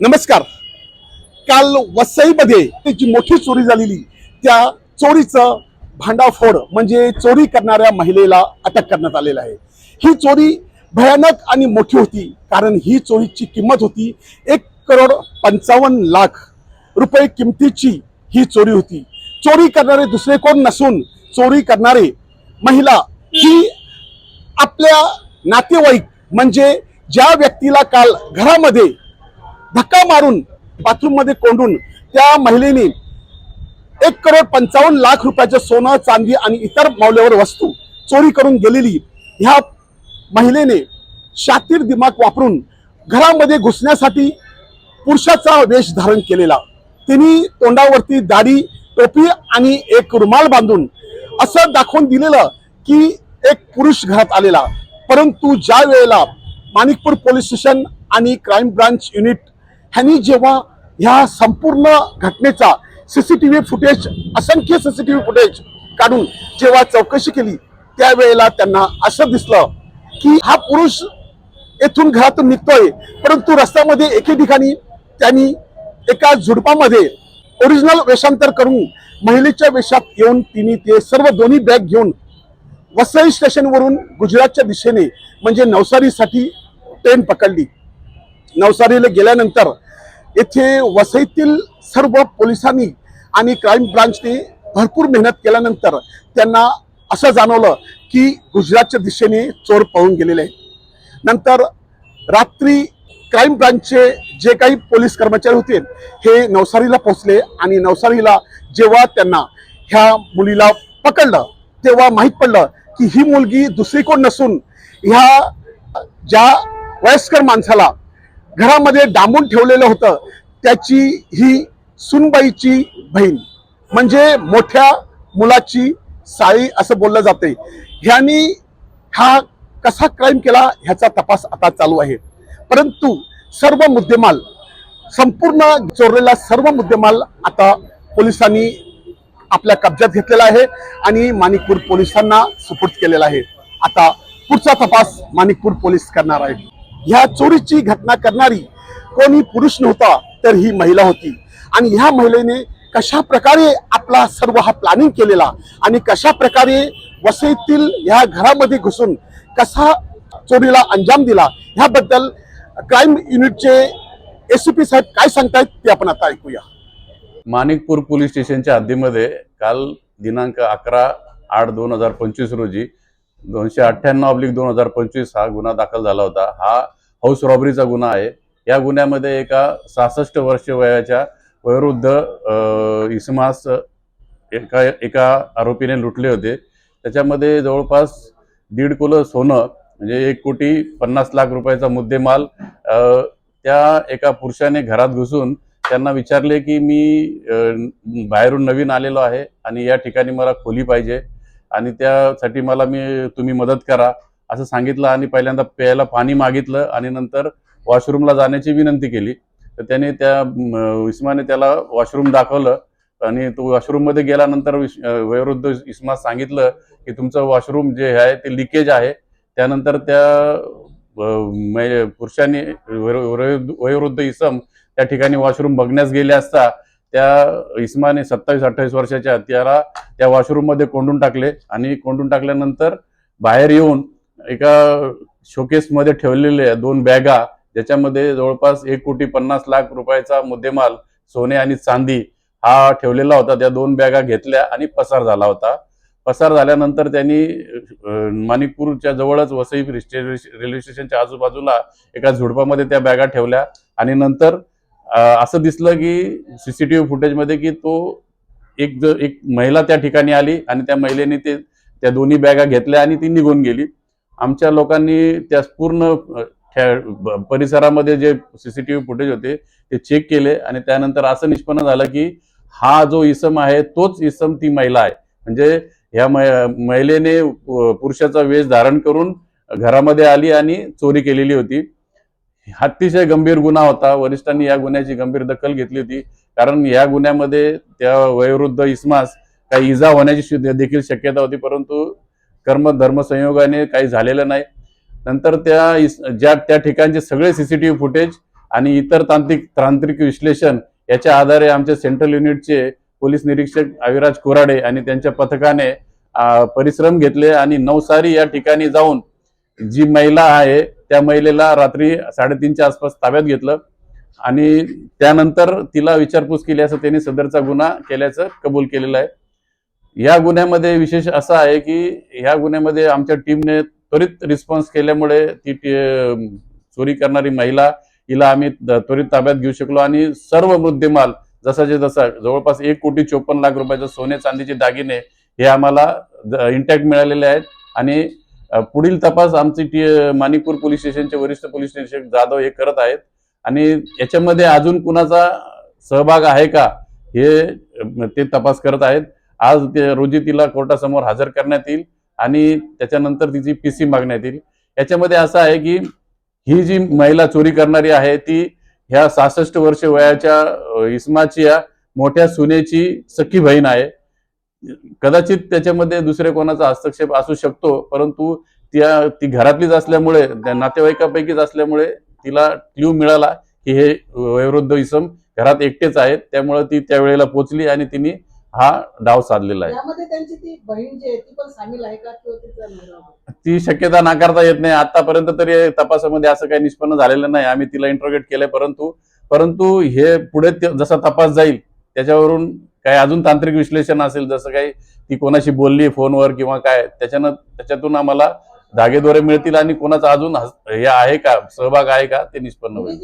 नमस्कार. काल वसईमध्ये जी मोठी चोरी झालेली. त्या चोरीचं भांडाफोड म्हणजे चोरी करणाऱ्या महिलेला अटक करण्यात आलेलं आहे. ही चोरी भयानक आणि मोठी होती कारण ही चोरीची किंमत होती एक करोड पंचावन्न लाख रुपये किमतीची ही चोरी होती. चोरी करणारे दुसरे कोण नसून चोरी करणारे महिला ही आपल्या नातेवाईक म्हणजे ज्या व्यक्तीला काल घरामध्ये धक्का मारून बाथरूममध्ये कोंडून त्या महिलेने एक करोड पंचावन्न लाख रुपयाचं सोनं चांदी आणि इतर मौल्यवर वस्तू चोरी करून गेलेली ह्या महिलेने शातीर दिमाग वापरून घरामध्ये घुसण्यासाठी पुरुषाचा वेश धारण केलेला. तिने तोंडावरती दाढी टोपी आणि एक रुमाल बांधून असं दाखवून दिलेलं की एक पुरुष घरात आलेला. परंतु ज्या वेळेला माणिकपूर पोलीस स्टेशन आणि क्राईम ब्रांच युनिट ह्यांनी जेव्हा ह्या संपूर्ण घटनेचा सीसीटीव्ही फुटेज असंख्य सीसीटीव्ही फुटेज काढून जेव्हा चौकशी केली त्यावेळेला त्यांना असं दिसलं की हा पुरुष येथून घरातून निघतोय. परंतु रस्त्यामध्ये एके ठिकाणी त्यांनी एका झुडपामध्ये ओरिजिनल वेषांतर करून महिलेच्या वेशात येऊन तिने ते सर्व दोन्ही बॅग घेऊन वसई स्टेशनवरून गुजरातच्या दिशेने म्हणजे नवसारीसाठी ट्रेन पकडली. नवसारीला गेल्यानंतर येथे वसईतील सर्व पोलिसांनी आणि क्राईम ब्रांचने भरपूर मेहनत केल्यानंतर त्यांना असं जाणवलं की गुजरातच्या दिशेने चोर पळून गेलेले नंतर रात्री क्राईम ब्रांचचे जे काही पोलीस कर्मचारी होते हे नवसारीला पोहोचले आणि नवसारीला जेव्हा त्यांना ह्या मुलीला पकडलं तेव्हा माहीत पडलं की ही मुलगी दुसरी कोण नसून ह्या ज्या वयस्कर माणसाला घरामध्ये डांबून ठेवलेलं होतं त्याची ही सुनबाईची बहीण म्हणजे मोठ्या मुलाची साळी असं बोललं जाते. ह्यानी हा कसा क्राईम केला ह्याचा तपास आता चालू आहे. परंतु सर्व मुद्देमाल संपूर्ण चोरलेला सर्व मुद्देमाल आता पोलिसांनी आपल्या कब्जात घेतलेला आहे आणि माणिकपूर पोलिसांना सुपूर्द केलेला आहे. आता पुढचा तपास माणिकपूर पोलीस करणार आहे. ह्या चोरीची घटना करणारी कोणी पुरुष नव्हता तर ही महिला होती. आणि ह्या महिलेने कशा प्रकारे आपला सर्व हा प्लॅनिंग केलेला आणि कशा प्रकारे वसईतील ह्या घरामध्ये घुसून कसा चोरीला अंजाम दिला ह्याबद्दल क्राईम युनिटचे एस पी साहेब काय सांगतायत ते आपण आता ऐकूया. माणिकपूर पोलीस स्टेशनच्या हद्दीमध्ये काल दिनांक अकरा आठ दोन हजार पंचवीस रोजी दोनशे अठ्ठ्याण्णव अब्लिक दोन हजार पंचवीस हा गुन्हा दाखल झाला होता. हा हाऊस रॉबरीचा गुन्हा आहे. या गुन्ह्यामध्ये एका सहासष्ट वर्ष वयाच्या वयोवृद्ध इसमास एका एका आरोपीने लुटले होते. त्याच्यामध्ये जवळपास दीड किलो सोनं म्हणजे एक कोटी पन्नास लाख रुपयाचा मुद्देमाल त्या एका पुरुषाने घरात घुसून त्यांना विचारले की मी बाहेरून नवीन आलेलो आहे आणि या ठिकाणी मला खोली पाहिजे. आणि त्यासाठी मला मी तुम्ही मदत करा असं सांगितलं आणि पहिल्यांदा प्यायला पाणी मागितलं आणि नंतर वॉशरूमला जाण्याची विनंती केली. तर त्याने त्या इस्माने त्याला वॉशरूम दाखवलं आणि तो वॉशरूममध्ये गेल्यानंतर वयोवृद्ध इस्मास सांगितलं की तुमचं वॉशरूम जे आहे ते लिकेज आहे. त्यानंतर त्या अ, पुरुषाने वयो- वयोवृद्ध इसम त्या ठिकाणी वॉशरूम बघण्यास गेले असता त्या इस्माने सत्तावीस अठ्ठावीस वर्षाच्या त्याला त्या वॉशरूममध्ये कोंडून टाकले आणि कोंडून टाकल्यानंतर बाहेर येऊन एका शोकेसमध्ये ठेवलेल्या दोन बॅगा ज्याच्यामध्ये जवळपास एक कोटी पन्नास लाख रुपयाचा मुद्देमाल सोने आणि चांदी हा ठेवलेला होता. त्या दोन बॅगा घेतल्या आणि पसार झाला होता. पसार झाल्यानंतर त्यांनी माणिकपूरच्या जवळच वसई रेल्वे स्टेशनच्या आजूबाजूला एका झुडपामध्ये त्या बॅगा ठेवल्या आणि नंतर असं दिसलं की सीसीटीव्ही फुटेजमध्ये की तो एक एक महिला त्या ठिकाणी आली आणि त्या महिलेने ते त्या दोन्ही बॅगा घेतल्या आणि ती निघून गेली. आमच्या लोकांनी त्या पूर्ण परिसरामध्ये जे सीसीटीव्ही फुटेज होते ते चेक केले आणि त्यानंतर असं निष्पन्न झालं की हा जो इसम आहे तोच इसम ती महिला आहे. म्हणजे ह्या मै- महिलेने पुरुषाचा वेश धारण करून घरामध्ये आली आणि चोरी केलेली होती. अतिशय गंभीर गुन्हा होता. वरिष्ठांनी या गुन्ह्याची गंभीर दखल घेतली होती. कारण या गुन्ह्यामध्ये त्या वयोवृद्ध इस्मास काही इजा होण्याची देखील शक्यता होती. परंतु कर्म धर्म संयोगाने काही झालेलं नाही. नंतर त्या इस- ज्या त्या ठिकाणचे सगळे सीसीटीव्ही फुटेज आणि इतर तांत्रिक तांत्रिक विश्लेषण याच्या आधारे आमचे सेंट्रल युनिटचे पोलीस निरीक्षक अविराज कोराडे आणि त्यांच्या पथकाने परिश्रम घेतले आणि नवसारी या ठिकाणी जाऊन जी महिला आहे त्या महिलेला रात्री साडेतीनच्या आसपास ताब्यात घेतलं आणि त्यानंतर तिला विचारपूस केली असं त्यांनी सदरचा गुन्हा केल्याचं कबूल केलेलं आहे. या गुन्ह्यामध्ये विशेष असं आहे की ह्या गुन्ह्यामध्ये आमच्या टीमने त्वरित रिस्पॉन्स केल्यामुळे ती चोरी करणारी महिला हिला आम्ही त्वरित ताब्यात घेऊ शकलो आणि सर्व मुद्देमाल जसाचे जसा जवळपास एक कोटी चोपन्न लाख रुपयाचे सोने चांदीचे दागिने हे आम्हाला इंटॅक्ट मिळालेले आहेत आणि पुढील तपास आमचे टी मानिकपूर पोलीस स्टेशनचे वरिष्ठ पोलीस निरीक्षक जाधव हे करत आहेत. आणि याच्यामध्ये अजून कुणाचा सहभाग आहे का हे ते तपास करत आहेत. आज ते रोजी तिला कोर्टासमोर हजर करण्यात येईल आणि त्याच्यानंतर तिची पीसी मागण्यात येईल. याच्यामध्ये असं आहे की ही जी महिला चोरी करणारी आहे ती ह्या सहासष्ट वर्ष वयाच्या इस्माची या मोठ्या सुनेची सखी बहीण आहे. कदाचित त्याच्यामध्ये दुसरे कोणाचा हस्तक्षेप असू शकतो परंतु त्या ती घरातलीच असल्यामुळे त्या नातेवाईकापैकीच असल्यामुळे तिला क्ल्यू मिळाला की हे वयोवृद्ध इसम घरात एकटेच आहेत त्यामुळे ती त्यावेळेला पोचली आणि तिने हा डाव साधलेला आहे. ती शक्यता नाकारता येत नाही. आतापर्यंत तरी तपासामध्ये असं काही निष्पन्न झालेलं नाही. आम्ही तिला इंट्रोगेट केलंय परंतु परंतु हे पुढे जसा तपास जाईल त्याच्यावरून काही अजून तांत्रिक विश्लेषण असेल जसं काही ती कोणाशी बोलली फोनवर किंवा काय त्याच्यानं त्याच्यातून आम्हाला धागेदोरे मिळतील आणि कोणाचा अजून हे आहे का सहभाग आहे का ते निष्पन्न होईल.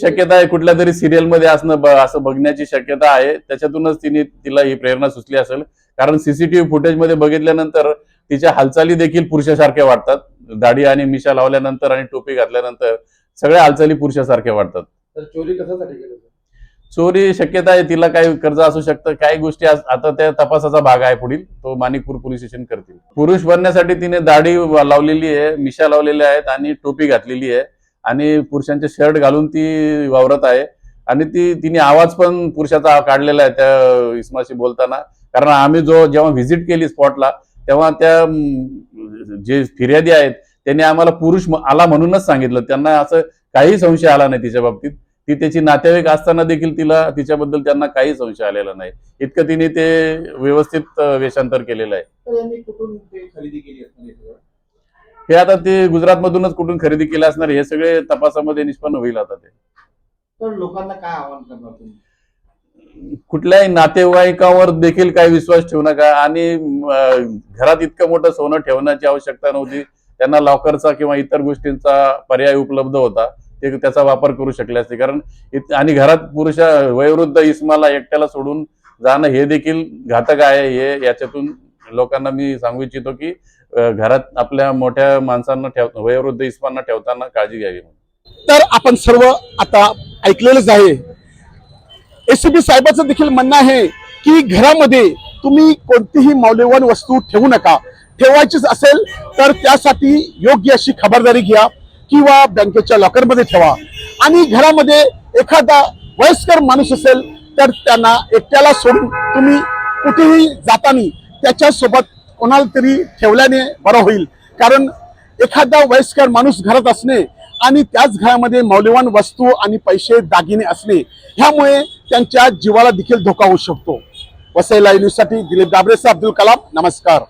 शक्यता आहे कुठल्या तरी सिरियलमध्ये असणं असं बघण्याची शक्यता आहे. त्याच्यातूनच तिने तिला ही प्रेरणा सुचली असेल. कारण सीसीटीव्ही फुटेजमध्ये बघितल्यानंतर तिच्या हालचाली देखील पुरुषासारख्या वाटतात. दाढी आणि मिशा लावल्यानंतर आणि टोपी घातल्यानंतर सगळ्या हालचाली पुरुषासारख्या वाटतात. तर चोरी कशासाठी केली चोरी शक्यता आहे तिला काही कर्ज असू शकतं. काही गोष्टी आता त्या तपासाचा भाग आहे पुढील. तो माणिकपूर पोलीस स्टेशन करतील. पुरुष बनण्यासाठी तिने दाढी लावलेली आहे मिशा लावलेल्या आहेत आणि टोपी घातलेली आहे. आणि पुरुषांचे शर्ट घालून ती वावरत आहे. आणि ती तिने आवाज पण पुरुषाचा काढलेला आहे त्या इस्माशी बोलताना. कारण आम्ही जो जेव्हा व्हिजिट केली स्पॉटला तेव्हा त्या जे फिर्यादी आहेत त्यांनी आम्हाला पुरुष आला म्हणूनच सांगितलं. त्यांना असं काही संशय आला नाही तिच्या बाबतीत. ती त्याची नातेवाईक असताना देखील तिला तिच्याबद्दल त्यांना काही संशय आलेला नाही. इतकं तिने ते व्यवस्थित वेषांतर केलेलं आहे. हे आता ते गुजरातमधूनच कुठून खरेदी केले असणार हे सगळे तपासामध्ये निष्पन्न होईल आता ते. तर लोकांना काय आवाहन करणार तुम्ही? कुठल्याही नातेवाईकावर देखील काही विश्वास ठेवू नका आणि घरात इतकं मोठं सोनं ठेवण्याची आवश्यकता नव्हती. त्यांना लॉकरचा किंवा इतर गोष्टींचा पर्याय उपलब्ध होता. ते त्याचा वापर करू शकले असते. कारण आणि घरात पुरुषा वयोवृद्ध इस्माला एकट्याला सोडून जाणं हे देखील घातक आहे. हे याच्यातून लोकांना मी सांगू इच्छितो की घरात आपल्या मोठ्या माणसांना ठेव वयोवृद्ध इस्मांना ठेवताना काळजी घ्यावी तर आपण सर्व आता ऐकलेलंच आहे. एसीपी साहेबाचं देखील म्हणणं आहे की घरामध्ये तुम्ही कोणतीही मौल्यवान वस्तू ठेवू नका. ठेवायचीच असेल तर त्यासाठी योग्य अशी खबरदारी घ्या. किंवा बँकेच्या लॉकरमध्ये ठेवा. आणि घरामध्ये एखादा वयस्कर माणूस असेल तर त्यांना एकट्याला सोडून तुम्ही कुठेही जाताना त्याच्यासोबत कोणाला तरी ठेवल्याने बरं होईल. कारण एखादा वयस्कर माणूस घरात असणे आणि त्याच घरामध्ये मौल्यवान वस्तू आणि पैसे दागिने असणे ह्यामुळे त्यांच्या जीवाला देखील धोका होऊ शकतो. वसई लाईव्ह न्यूजसाठी दिलीप दाबरेसा अब्दुल कलाम. नमस्कार.